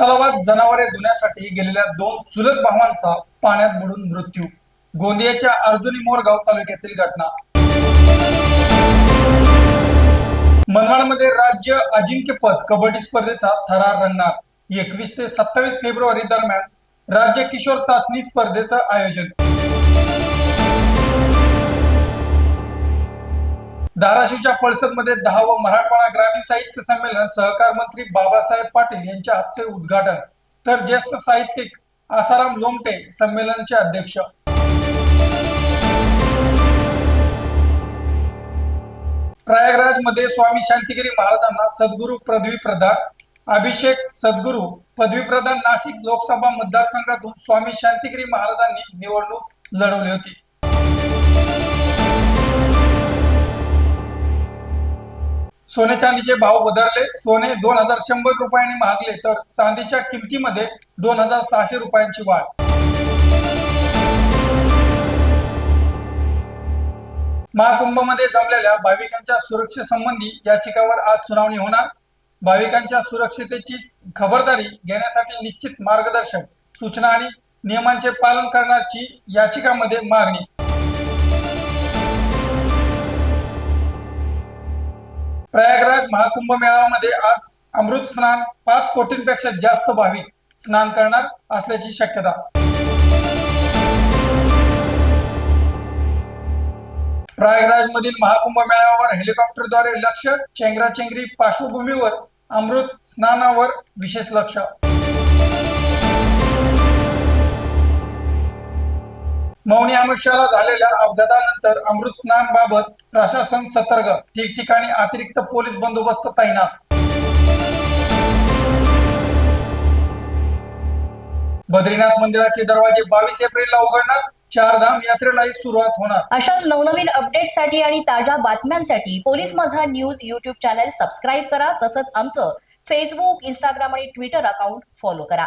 तलावात जनावरे धुण्यासाठी गेलेल्या दोन चुलत भावांचा पाण्यात बुडून मृत्यू. गोंदियाच्या अर्जुनी मोरगाव तालुक्यातील घटना. मनमाडमध्ये राज्य अजिंक्यपद कबड्डी स्पर्धेचा थरार रंगणार. एकवीस ते सत्तावीस फेब्रुवारी दरम्यान राज्य किशोर चाचणी स्पर्धेचं आयोजन. धाराशिवच्या पळसदमध्ये दहावं मराठवाडा ग्रामीण साहित्य संमेलन सहकार मंत्री बाबासाहेब पाटील यांच्या हातचे उद्घाटन. तर ज्येष्ठ साहित्यिक आसाराम लोमटे संमेलनचे अध्यक्ष. प्रयागराजमध्ये स्वामी शांतिगिरी महाराजांना सद्गुरू पदवी प्रदान. अभिषेक सद्गुरू पदवी प्रदान नाशिक लोकसभा मतदारसंघातून स्वामी शांतिगिरी महाराजांनी निवडणूक लढवली होती. सोने चांदीचे भाव वधारले सोने दोन हजार शंभर रुपयांनी महागले तर चांदीच्या किमतीमध्ये दोन हजार सहाशे रुपयांची वाढ. महाकुंभमध्ये जमलेल्या भाविकांच्या सुरक्षेसंबंधी याचिकावर आज सुनावणी होणार. भाविकांच्या सुरक्षितेची खबरदारी घेण्यासाठी निश्चित मार्गदर्शक सूचना आणि नियमांचे पालन करण्याची याचिकामध्ये मागणी प्रयागराज महाकुंभ मेळाव्यामध्ये आज अमृत स्नान पाच कोटींपेक्षा जास्त भाविक स्नान करणार असल्याची शक्यता. प्रयागराज मधील महाकुंभ मेळाव्यावर हेलिकॉप्टरद्वारे लक्ष चेंगराचेंगरी पार्श्वभूमीवर अमृत स्नानावर विशेष लक्ष. मौनी अमावस्याला झालेल्या अपघातानंतर अमृत स्नान बाबत प्रशासन सतर्क ठिकठिकाणी अतिरिक्त पोलीस बंदोबस्त तैनात. बद्रीनाथ मंदिराचे दरवाजे बावीस एप्रिलला उघडणार चारधाम यात्रेलाही सुरुवात होणार. अशाच नवनवीन अपडेटसाठी आणि ताज्या बातम्यांसाठी police Majha news YouTube channel subscribe करा तसंच आमचं फेसबुक इंस्टाग्राम आणि ट्विटर अकाउंट फॉलो करा.